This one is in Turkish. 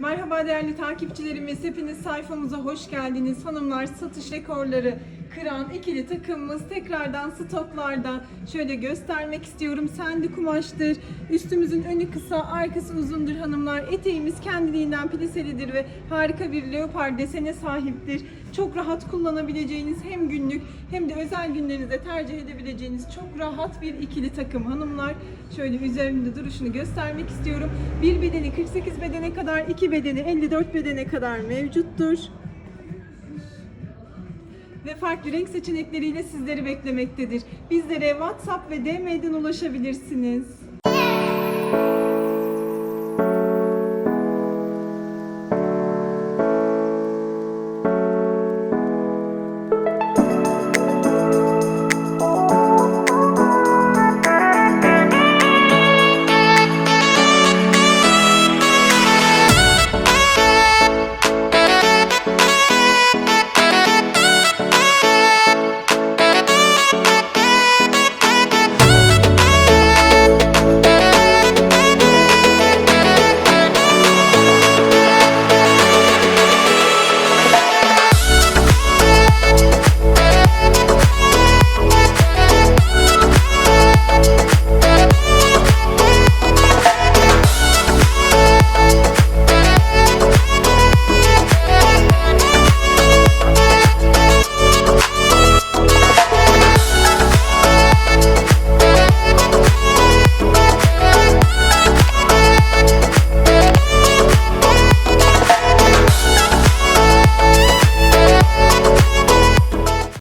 Merhaba değerli takipçilerimiz, hepiniz sayfamıza hoş geldiniz. Hanımlar satış rekorları kıran ikili takımımız tekrardan stoklarda. Şöyle göstermek istiyorum. Sendi kumaştır. Üstümüzün önü kısa, arkası uzundur hanımlar. Eteğimiz kendiliğinden pliselidir ve harika bir leopar desene sahiptir. Çok rahat kullanabileceğiniz hem günlük hem de özel günlerinizde tercih edebileceğiniz çok rahat bir ikili takım hanımlar. Şöyle üzerinde duruşunu göstermek istiyorum. Bir bedeni 48 bedene kadar, iki bedeni 54 bedene kadar mevcuttur. Ve farklı renk seçenekleriyle sizleri beklemektedir. Bizlere WhatsApp ve DM'den ulaşabilirsiniz.